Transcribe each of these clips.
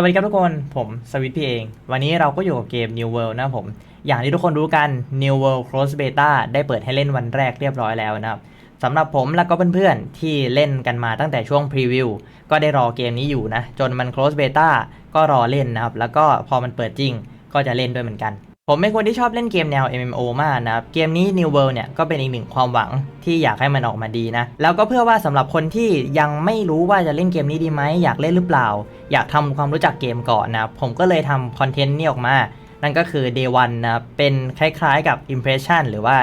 สวัสดีครับทุกคนผมสวิตพี่เอง วันนี้เราก็อยู่กับเกม New World นะผม อย่างที่ทุกคนรู้กัน New World Close Beta ได้เปิดให้เล่นวันแรกเรียบร้อยแล้วนะครับสำหรับผมและก็เพื่อนๆ ที่เล่นกันมาตั้งแต่ช่วงพรีวิวก็ได้รอเกมนี้อยู่นะ จนมัน Close Beta ก็รอเล่นนะครับ แล้วก็พอมันเปิดจริงก็จะเล่นด้วยเหมือนกัน ผมเป็นคนที่ชอบเล่นเกมแนว MMO มากนะครับ เกมนี้ New World เนี่ยก็เป็นอีกหนึ่งความหวังที่อยากให้มันออกมาดีนะ แล้วก็เพื่อว่าสำหรับคนที่ยังไม่รู้ว่าจะเล่นเกมนี้ดีไหม อยากเล่นหรือเปล่า อยากทำความรู้จักเกมก่อนนะผมก็เลยทำคอนเทนต์นี้ออกมา นั่นก็คือ Day 1นะครับเป็นคล้ายๆกับ Impression หรือว่า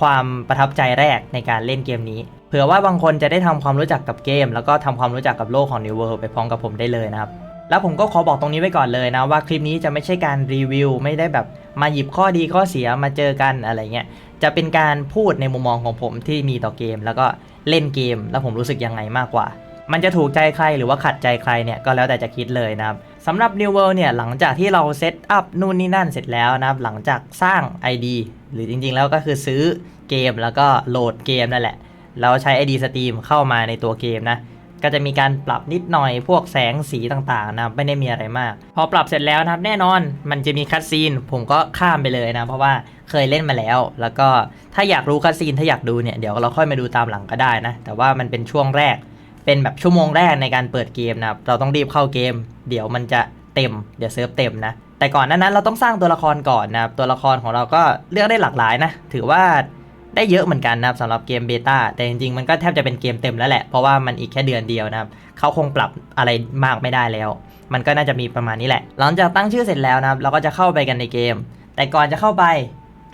ความประทับใจแรกในการเล่นเกมนี้เผื่อว่าบางคนจะได้ทำความรู้จักกับเกม แล้วก็ทำความรู้จักกับโลกของ New World ไปพร้อมกับผมได้เลยนะครับ แล้วผมก็ขอบอกตรงนี้ไว้ก่อนเลยนะว่าคลิปนี้จะไม่ใช่การรีวิว ไม่ได้แบบมาหยิบข้อดีข้อเสียมาเจอกันอะไรเงี้ยจะเป็นการพูดในมุมมองของผมที่มีต่อเกม แล้วก็เล่นเกม แล้วผมรู้สึกยังไงมากกว่า มันจะถูกใจใครหรือว่าขัดใจใครเนี่ยก็แล้วแต่จะคิดเลยนะครับสำหรับ New World เนี่ยหลังจากที่เราเซตอัพนู่นนี่นั่นเสร็จแล้วนะครับหลังจากสร้าง ID หรือจริงๆ แล้วก็คือซื้อเกมแล้วก็โหลดเกมนั่นแหละแล้วใช้ ID Steam เข้ามาในตัวเกมนะ ก็จะมีการปรับนิดหน่อยพวกแสงสีต่างๆนะไม่ได้มีอะไรมาก พอปรับเสร็จแล้วนะครับแน่นอนมันจะมีคัดซีนผมก็ข้ามไปเลยนะ เพราะว่าเคยเล่นมาแล้ว แล้วก็ถ้าอยากรู้คัดซีนถ้าอยากดูเนี่ยเดี๋ยวเราค่อยมาดูตามหลังก็ได้นะ แต่ว่ามันเป็นช่วงแรก เป็นแบบชั่วโมงแรกในการเปิดเกมนะครับเราต้องรีบเข้าเกม เดี๋ยวมันจะเต็มเดี๋ยวเซิร์ฟเต็มนะแต่ก่อนนั้นนั้นเราต้องสร้างตัวละครก่อนนะครับตัวละครของเราก็เลือกได้หลากหลายนะถือว่า ได้เยอะเหมือนกันนะครับสำหรับเกมเบต้าแต่จริงๆ มันก็แทบจะเป็นเกมเต็มแล้วแหละ เพราะว่ามันอีกแค่เดือนเดียวนะครับเขาคงปรับอะไรมากไม่ได้แล้ว มันก็น่าจะมีประมาณนี้แหละ หลังจากตั้งชื่อเสร็จแล้วนะครับ เราก็จะเข้าไปกันในเกม แต่ก่อนจะเข้าไป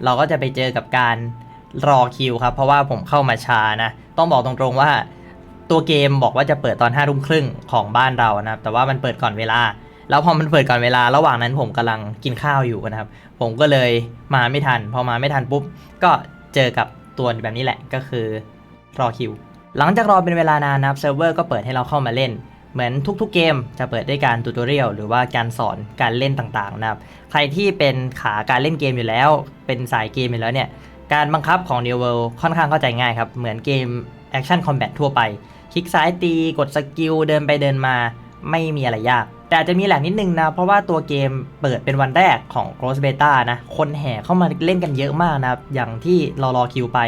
เราก็จะไปเจอกับการรอคิวครับ เพราะว่าผมเข้ามาช้านะต้องบอกตรงๆว่า ตัวเกมบอกว่าจะเปิดตอนห้าทุ่มครึ่งของบ้านเรานะครับแต่ว่ามันเปิดก่อนเวลาแล้วพอมันเปิดก่อนเวลาระหว่างนั้นผมกำลังกินข้าวอยู่นะครับ ผมก็เลยมาไม่ทัน พอมาไม่ทันปุ๊บ ก็ เจอกับตัวแบบนี้แหละก็คือรอคิว หลังจากรอเป็นเวลานานนะครับเซิร์ฟเวอร์ก็เปิดให้เราเข้ามาเล่น เหมือนทุกๆเกมจะเปิดด้วยการตูตอเรียลหรือว่าการสอนการเล่นต่างๆนะครับ ใครที่เป็นขาการเล่นเกมอยู่แล้ว เป็นสายเกมอยู่แล้วเนี่ย การบังคับของ New World ค่อนข้างเข้าใจง่ายครับ เหมือนเกม Action Combat ทั่วไป คลิกซ้ายตีกดสกิลเดินไปเดินมา ไม่มีอะไรยาก แต่อาจจะมีแหลกนิดนึงนะ เพราะว่าตัวเกมเปิดเป็นวันแรกของ Close Beta นะ คนแห่เข้ามาเล่นกันเยอะมากนะครับ อย่างที่เรารอคิวไป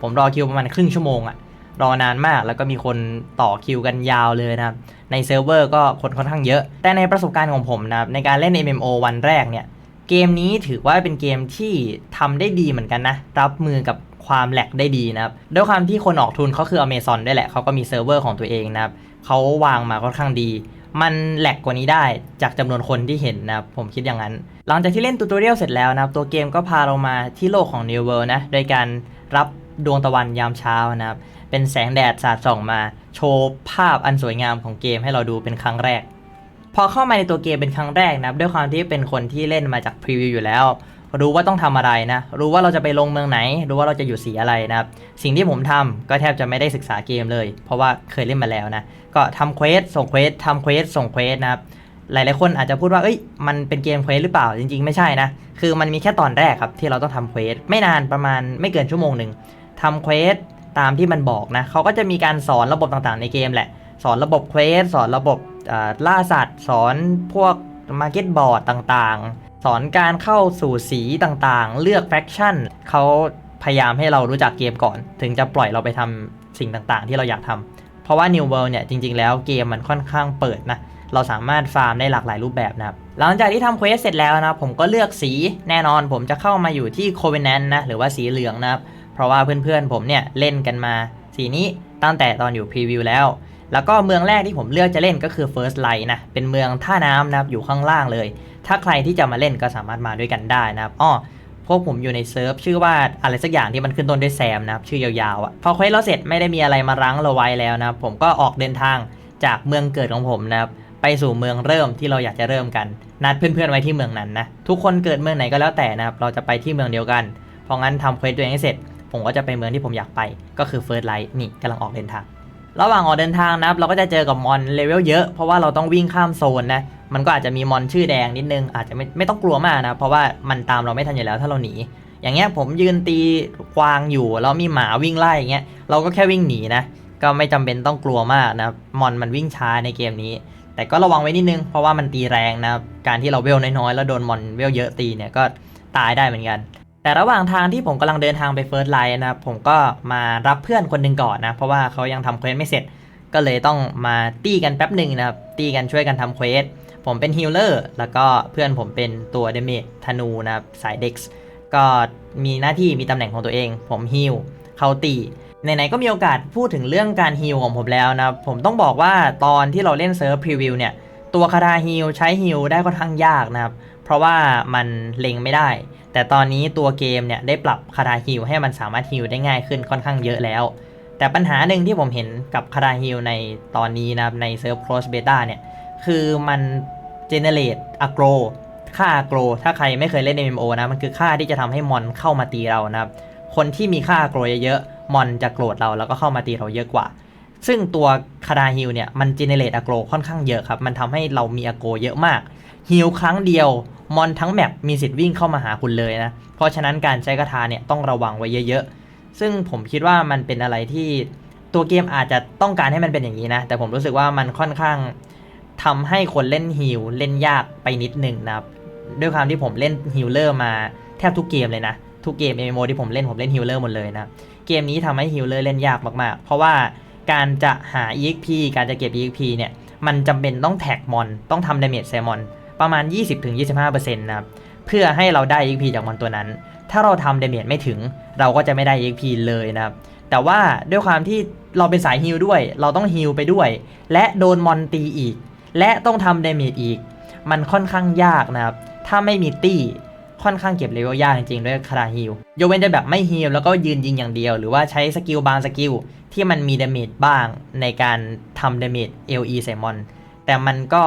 ผมรอคิวประมาณครึ่งชั่วโมงอะรอนานมากแล้วก็มีคนต่อคิวกันยาวเลยนะครับ ในเซิร์ฟเวอร์ก็คนค่อนข้างเยอะ แต่ในประสบการณ์ของผมนะครับ ในการเล่น MMO วันแรกเนี่ย เกมนี้ถือว่าเป็นเกมที่ทำได้ดีเหมือนกันนะ รับมือกับความแหลกได้ดีนะครับ ด้วยความที่คนออกทุนเขาคือ Amazon ด้วยแหละเขาก็มีเซิร์ฟเวอร์ของตัวเองนะครับเขาวางมาค่อนข้างดี มันแหลกกว่านี้ได้จากจำนวนคนที่เห็นนะครับผมคิดอย่างนั้น หลังจากที่เล่นตูตอเรียลเสร็จแล้วนะครับ ตัวเกมก็พาเรามาที่โลกของ New World นะโดยการรับดวงตะวันยามเช้านะครับ เป็นแสงแดดสาดส่องมา โชว์ภาพอันสวยงามของเกมให้เราดูเป็นครั้งแรก พอเข้ามาในตัวเกมเป็นครั้งแรกนะครับ ด้วยความที่เป็นคนที่เล่นมาจากพรีวิวอยู่แล้ว รู้ว่าต้องทำอะไรนะ รู้ว่าเราจะไปลงเมืองไหน รู้ว่าเราจะอยู่สีอะไรนะครับ สิ่งที่ผมทำก็แทบจะไม่ได้ศึกษาเกมเลย เพราะว่าเคยเล่นมาแล้วนะ ก็ทำเควสส่งเควสทำเควสส่งเควสนะครับ หลายๆคนอาจจะพูดว่า เอ้ย มันเป็นเกมเควสหรือเปล่า จริง ๆ ไม่ใช่นะ คือมันมีแค่ตอนแรกครับที่เราต้องทำเควส ไม่นานประมาณไม่เกินชั่วโมงหนึ่งทำเควสตามที่มันบอกนะ เขาก็จะมีการสอนระบบต่างๆ ในเกมแหละ สอนระบบเควส สอนระบบอ่าล่าสัตว์ สอนพวกมาร์เก็ตบอร์ดต่างๆ สอนการเข้าสู่สีต่างๆ เลือกแฟคชั่นเขาพยายามให้เรารู้จักเกมก่อน ถึงจะปล่อยเราไปทำสิ่งต่างๆ ที่เราอยากทำเพราะว่า New World เนี่ยจริงๆ แล้วเกมมันค่อนข้างเปิดนะเราสามารถฟาร์มได้หลากหลายรูปแบบนะครับ หลังจากที่ทำเควสเสร็จแล้วนะผมก็เลือกสีแน่นอนผมจะเข้ามาอยู่ที่ Covenant นะหรือว่าสีเหลืองนะครับ เพราะว่าเพื่อนๆผมเนี่ยเล่นกันมาสีนี้ตั้งแต่ตอนอยู่พรีวิวแล้ว แล้วก็เมืองแรกที่ผมเลือกจะเล่นก็คือ First Light นะ เป็นเมืองท่าน้ำนะครับ อยู่ข้างล่างเลย ถ้าใครที่จะมาเล่นก็สามารถมาด้วยกันได้นะครับอ้อพวกผมอยู่ในเซิร์ฟชื่อว่าอะไรสักอย่างที่มันขึ้นต้นด้วยแซมนะครับ ชื่อยาวๆอะ่ะ พอเควสเราเสร็จไม่ได้มีอะไรมารั้งเราไว้แล้วนะครับ ผมก็ออกเดินทางจากเมืองเกิดของผมนะครับ ไปสู่เมืองเริ่มที่เราอยากจะเริ่มกัน นัดเพื่อนๆไว้ที่เมืองนั้นนะ ทุกคนเกิดเมืองไหนก็แล้วแต่นะครับ เราจะไปที่เมืองเดียวกัน เพราะงั้นทำเควสตัวเองให้เสร็จ ผมก็จะไปเมืองที่ผมอยากไป ก็คือ First Light นี่กำลังออกเดินทาง ระหว่างออกเดินทางนะครับเราก็จะเจอกับมอนเลเวลเยอะเพราะว่าเราต้องวิ่งข้ามโซนนะมันก็อาจจะมีมอนชื่อแดงนิดนึงอาจจะไม่ไม่ต้องกลัวมากนะเพราะว่ามันตามเราไม่ทันอยู่แล้วถ้าเราหนี อย่างเงี้ยผมยืนตีกวางอยู่แล้วมีหมาวิ่งไล่อย่างเงี้ยเราก็แค่วิ่งหนีนะก็ไม่จำเป็นต้องกลัวมากนะมอนมันวิ่งช้าในเกมนี้ แต่ก็ระวังไว้นิดนึงเพราะว่ามันตีแรงนะการที่เราเวลน้อยๆแล้วโดนมอนเวลเยอะตีเนี่ยก็ตายได้เหมือนกัน แต่ระหว่างทางที่ผมกำลังเดินทางไปเฟิร์สไลน์นะครับผมก็มารับเพื่อนคนหนึ่งก่อนนะ เพราะว่าเขายังทำเควสไม่เสร็จ ก็เลยต้องมาตีกันแป๊บหนึ่งนะครับ ตีกันช่วยกันทำเควสผมเป็นฮิลเลอร์แล้วก็เพื่อนผมเป็นตัวเดเมจธนูนะครับสายเด็กส์ก็มีหน้าที่มีตำแหน่งของตัวเอง ผมฮิลเขาตีไหนๆก็มีโอกาสพูดถึงเรื่องการฮิลของผมแล้วนะผมต้องบอกว่าตอนที่เราเล่นเซิร์ฟพรีวิวเนี่ยตัวคาราฮิลใช้ฮิลได้ค่อนข้างยากนะครับ เพราะว่ามันเล็งไม่ได้ แต่ตอนนี้ตัวเกมเนี่ยได้ปรับคาราฮิลให้มันสามารถฮิลได้ง่ายขึ้นค่อนข้างเยอะแล้ว แต่ปัญหาหนึ่งที่ผมเห็นกับคาราฮิลในตอนนี้นะในเซิร์ฟโครสเบต้าเนี่ย คือมัน generate aggro ค่า aggro ถ้าใครไม่เคยเล่น MMO นะ มันคือค่าที่จะทำให้มอนเข้ามาตีเรานะครับ คนที่มีค่า aggro เยอะๆมอนจะโกรธเราแล้วก็เข้ามาตีเราเยอะกว่าซึ่งตัวคาราฮิลเนี่ยมัน generate aggro ค่อนข้างเยอะครับ มันทำให้เรามี aggro เยอะมากฮิลครั้งเดียว มอนทั้งแมปมีสิทธิ์วิ่งเข้ามาหาคุณเลยนะ เพราะฉะนั้นการใช้คาถาเนี่ยต้องระวังไว้เยอะๆ ซึ่งผมคิดว่ามันเป็นอะไรที่ตัวเกมอาจจะต้องการให้มันเป็นอย่างนี้นะ แต่ผมรู้สึกว่ามันค่อนข้างทำให้คนเล่นฮิลเล่นยากไปนิดหนึ่งนะครับ ด้วยความที่ผมเล่นฮิลเลอร์มาแทบทุกเกมเลยนะ ทุกเกม MMO ที่ผมเล่นผมเล่นฮิลเลอร์หมดเลยนะ เกมนี้ทำให้ฮิลเลอร์เล่นยากมากๆ เพราะว่าการจะหา EXP การจะเก็บ EXP เนี่ย มันจำเป็นต้องแท็กมอน ต้องทำดาเมจใส่มอน ประมาณ 20-25%นะครับ เพื่อให้เราได้ EXP จากมอนตัวนั้น ถ้าเราทำเดเมจไม่ถึง เราก็จะไม่ได้ EXP เลยนะครับ แต่ว่าด้วยความที่เราเป็นสายฮิลด้วย เราต้องฮิลไปด้วย และโดนมอนตีอีก และต้องทำเดเมจอีก มันค่อนข้างยากนะครับ ถ้าไม่มีตี้ค่อนข้างเก็บเลเวลยากจริงๆด้วยคาราฮิลยกเว้นจะแบบไม่ฮิลแล้วก็ยืนยิงอย่างเดียว หรือว่าใช้สกิลบางสกิลที่มันมีดาเมจบ้างในการทำดาเมจ LE ใส่มอน แต่มันก็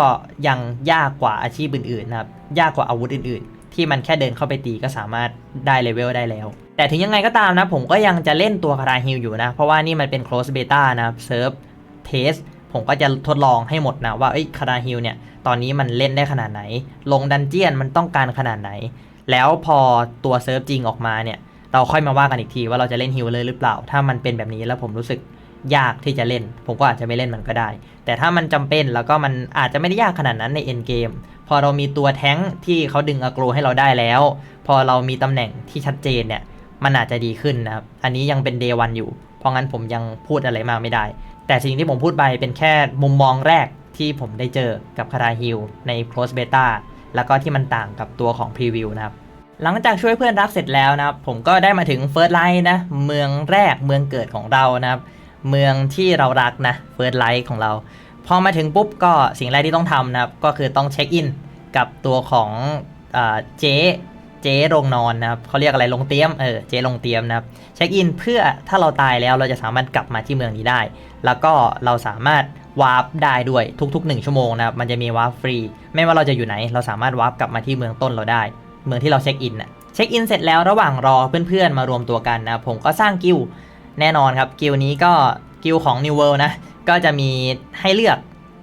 ยังยากกว่าอาชีพอื่นๆนะครับ ยากกว่าอาวุธอื่นๆ ที่มันแค่เดินเข้าไปตีก็สามารถได้เลเวลได้แล้ว แต่ถึงยังไงก็ตามนะ ผมก็ยังจะเล่นตัวคาราฮิลอยู่นะ เพราะว่านี่มันเป็น close beta นะครับเซิร์ฟเทสผมก็จะทดลองให้หมดนะว่าเอ้คาราฮิลเนี่ย ตอนนี้มันเล่นได้ขนาดไหน ลงดันเจียนมันต้องการขนาดไหน แล้วพอตัวเซิร์ฟจริงออกมาเนี่ย เราค่อยมาว่ากันอีกทีว่าเราจะเล่นฮิลเลยหรือเปล่า ถ้ามันเป็นแบบนี้แล้วผมรู้สึก ยากที่จะเล่น ผมก็อาจจะไม่เล่นมันก็ได้ แต่ถ้ามันจำเป็นแล้วก็มันอาจจะไม่ได้ยากขนาดนั้นในเอ็นเกมพอเรามีตัวแท้งที่เขาดึงอโกรให้เราได้แล้ว พอเรามีตำแหน่งที่ชัดเจนเนี่ยมันอาจจะดีขึ้นนะครับ อันนี้ยังเป็นเดวันอยู่ เพราะงั้นผมยังพูดอะไรมากไม่ได้ แต่สิ่งที่ผมพูดไปเป็นแค่มุมมองแรกที่ผมได้เจอกับคาราฮิลใน Close Beta แล้วก็ที่มันต่างกับตัวของ Preview นะครับ หลังจากช่วยเพื่อนรักเสร็จแล้วนะครับ ผมก็ได้มาถึง First Light นะ เมืองแรกเมืองเกิดของเรานะครับ เมืองที่เรารักนะ First Light ของเรา พอมาถึงปุ๊บก็สิ่งแรกที่ต้องทำนะครับ ก็คือต้องเช็คอินกับตัวของเจ๊เจ๊โรงนอนนะครับเขาเรียกอะไรโรงเตี๊ยมเออเจ๊โรงเตี๊ยมนะครับเช็คอินเพื่อถ้าเราตายแล้วเราจะสามารถกลับมาที่เมืองนี้ได้ แล้วก็เราสามารถวาร์ปได้ด้วยทุกๆ 1 ชั่วโมงนะครับมันจะมีวาร์ปฟรี ไม่ว่าเราจะอยู่ไหน เราสามารถวาร์ปกลับมาที่เมืองต้นเราได้ เมืองที่เราเช็คอินน่ะเช็คอินเสร็จแล้วระหว่างรอเพื่อนๆมารวมตัวกันนะผมก็สร้างกิล แน่นอนครับกิลนี้ก็กิลของ New World นะ ก็จะมีให้เลือก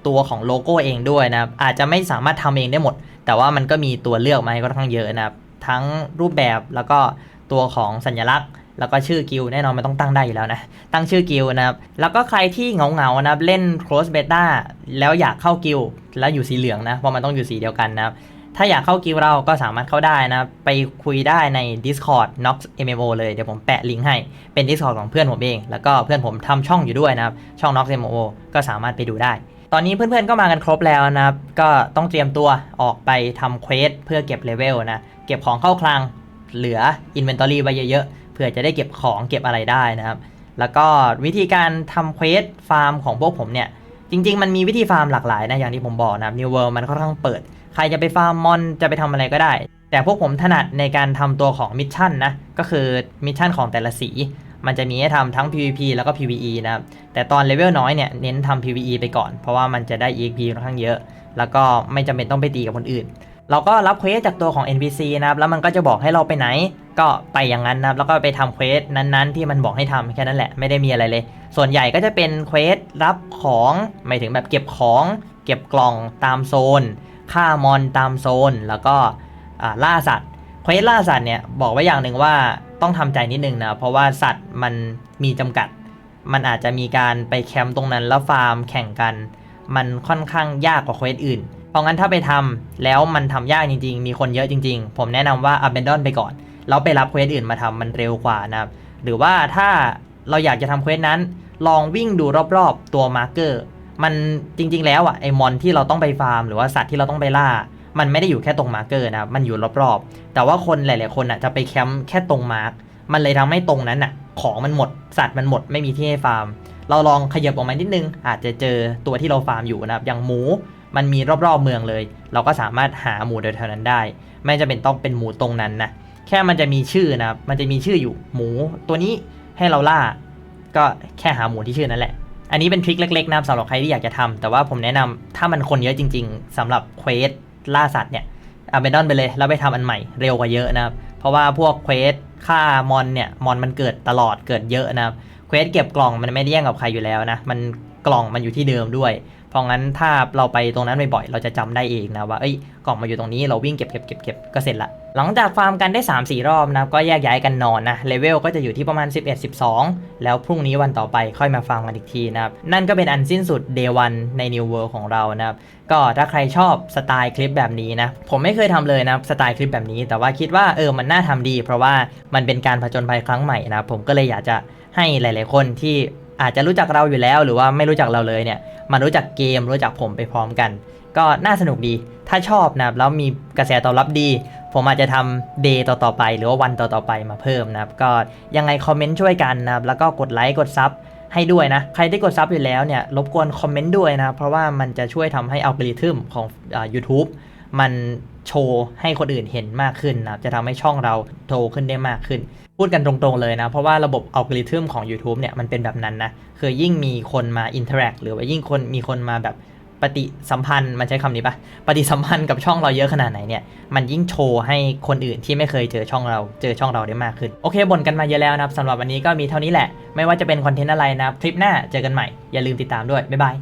ตัวของโลโก้เองด้วยนะครับ อาจจะไม่สามารถทำเองได้หมด แต่ว่ามันก็มีตัวเลือกมาให้ค่อนข้างเยอะนะครับ ทั้งรูปแบบแล้วก็ตัวของสัญลักษณ์ แล้วก็ชื่อกิลแน่นอนมันต้องตั้งได้อยู่แล้วนะ ตั้งชื่อกิลนะครับ แล้วก็ใครที่เหงานะครับเล่น close beta แล้วอยากเข้ากิลแล้วอยู่สีเหลืองนะ เพราะมันต้องอยู่สีเดียวกันนะครับ ถ้าอยากเข้ากิลด์เราก็สามารถเข้าได้นะ ไปคุยได้ใน Discord Nox MMO เลย เดี๋ยวผมแปะลิงก์ให้ เป็น Discord ของเพื่อนผมเอง แล้วก็เพื่อนผมทำช่องอยู่ด้วยนะครับ ช่อง Nox MMO ก็สามารถไปดูได้ ตอนนี้เพื่อนๆก็มากันครบแล้วนะครับ ก็ต้องเตรียมตัวออกไปทำเควสเพื่อเก็บเลเวลนะ เก็บของเข้าคลัง เหลือ Inventory ไว้เยอะๆ เพื่อจะได้เก็บของเก็บอะไรได้นะครับ แล้วก็วิธีการทำเควสฟาร์มของพวกผมเนี่ย จริง ๆ มันมีวิธีฟาร์มหลากหลายนะ อย่างที่ผมบอกนะครับ New World มันค่อนข้างเปิด ใครจะไปฟาร์มมอนจะไปทำอะไรก็ได้ แต่พวกผมถนัดในการทำตัวของมิชชั่นนะ ก็คือมิชชั่นของแต่ละสี มันจะมีให้ทำทั้ง PVP แล้วก็ PVE นะครับ แต่ตอนเลเวลน้อยเนี่ยเน้นทำ PVE ไปก่อน เพราะว่ามันจะได้ EXP ค่อนข้างเยอะ แล้วก็ไม่จำเป็นต้องไปตีกับคนอื่น เราก็รับเควสจากตัวของ NPC นะครับ แล้วมันก็จะบอกให้เราไปไหน ก็ไปอย่างนั้นนะครับ แล้วก็ไปทำเควสนั้นๆ ที่มันบอกให้ทำแค่นั้นแหละ ไม่ได้มีอะไรเลย ส่วนใหญ่ก็จะเป็นเควสรับของ หมายถึงแบบเก็บของ เก็บกล่องตามโซน ฆ่ามอนตามโซน แล้วก็ล่าสัตว์เควสล่าสัตว์เนี่ยบอกไว้อย่างหนึ่งว่าต้องทำใจนิดนึงนะ เพราะว่าสัตว์มันมีจำกัด มันอาจจะมีการไปแคมป์ตรงนั้นแล้วฟาร์มแข่งกัน มันค่อนข้างยากกว่าเควสอื่น เพราะงั้นถ้าไปทำแล้วมันทำยากจริง ๆ มีคนเยอะจริง ๆ ผมแนะนำว่า abandon ไปก่อน แล้วไปรับเควสอื่นมาทำมันเร็วกว่านะครับหรือว่าถ้าเราอยากจะทำเควสนั้น ลองวิ่งดูรอบๆ ตัวมาร์เกอร์ มันจริง ๆ แล้วอะไอมอนที่เราต้องไปฟาร์มหรือว่าสัตว์ที่เราต้องไปล่า มันไม่ได้อยู่แค่ตรงมาร์เกอร์นะมันอยู่รอบๆ แต่ว่าคนหลาย ๆ คนอะจะไปแคมป์แค่ตรงมาร์กมันเลยทำให้ตรงนั้นอะ ของมันหมดสัตว์มันหมดไม่มีที่ให้ฟาร์ม เราลองขยับออกมานิดนึง อาจจะเจอตัวที่เราฟาร์มอยู่นะครับอย่างหมูมันมีรอบๆเมืองเลย เราก็สามารถหาหมูโดยแถวนั้นได้ ไม่จะเป็นต้องเป็นหมูตรงนั้นนะแค่มันจะมีชื่อนะครับมันจะมีชื่ออยู่หมูตัวนี้ให้เราล่า ก็แค่หาหมูที่ชื่อนั่นแหละ อันนี้เป็นทริคเล็กๆนะครับสำหรับใครที่อยากจะทำแต่ว่าผมแนะนำถ้ามันคนเยอะจริง ๆสำหรับเควสล่าสัตว์เนี่ยเอาไปดอนไปเลยแล้วไปทำอันใหม่เร็วกว่าเยอะนะครับ เพราะว่าพวกเควสฆ่ามอนเนี่ยมอนมันเกิดตลอดเกิดเยอะนะครับเควสเก็บกล่องมันไม่ได้แย่งกับใครอยู่แล้วนะมันกล่องมันอยู่ที่เดิมด้วย เพราะงั้นถ้าเราไปตรงนั้นบ่อยๆเราจะจำได้เองนะว่าเอ้ยกล่องมาอยู่ตรงนี้เราวิ่งเก็บเก็บเก็บเก็บก็เสร็จละ หลังจากฟาร์มกันได้ 3-4 รอบนะก็แยกย้ายกันนอนนะเลเวลก็จะอยู่ที่ประมาณ 11-12 แล้วพรุ่งนี้วันต่อไปค่อยมาฟังกันอีกทีนะครับนั่นก็เป็นอันสิ้นสุด Day 1ใน New World ของเรานะครับก็ถ้าใครชอบสไตล์คลิปแบบนี้นะผมไม่เคยทำเลยนะสไตล์คลิปแบบนี้ แต่ว่าคิดว่าเออมันน่าทำดี เพราะว่ามันเป็นการผจญภัยครั้งใหม่นะผมก็เลยอยากจะให้หลาย ๆ คนที่ อาจจะรู้จักเราอยู่แล้วหรือว่าไม่รู้จักเราเลยเนี่ยมารู้จักเกมรู้จักผมไปพร้อมกัน ก็น่าสนุกดี ถ้าชอบนะครับแล้วมีกระแสตอบรับดี ผมอาจจะทำเดย์ต่อๆไป หรือว่าวันต่อๆไปมาเพิ่มนะครับ ก็ยังไงคอมเมนต์ช่วยกันนะครับแล้วก็กดไลค์กดซับให้ด้วยนะ ใครที่กดซับอยู่แล้วเนี่ยรบกวนคอมเมนต์ด้วยนะเพราะว่ามันจะช่วยทำให้อัลกอริทึมของอ่า YouTube มัน โชว์ให้คนอื่นเห็นมากขึ้นนะครับจะทำให้ช่องเราโตขึ้นได้มากขึ้น พูดกันตรงๆเลยนะ เพราะว่าระบบอัลกอริทึมของ YouTube เนี่ยมันเป็นแบบนั้นนะคือยิ่งมีคนมาอินเทอร์แอคหรือว่ายิ่งคนมีคนมาแบบปฏิสัมพันธ์มันใช้คำนี้ปะปฏิสัมพันธ์กับช่องเราเยอะขนาดไหนเนี่ยมันยิ่งโชว์ให้คนอื่นที่ไม่เคยเจอช่องเราเจอช่องเราได้มากขึ้น โอเคบ่นกันมาเยอะแล้วนะครับสำหรับวันนี้ก็มีเท่านี้แหละ ไม่ว่าจะเป็นคอนเทนต์อะไรนะครับคลิปหน้าเจอกันใหม่อย่าลืมติดตามด้วยบ๊ายบาย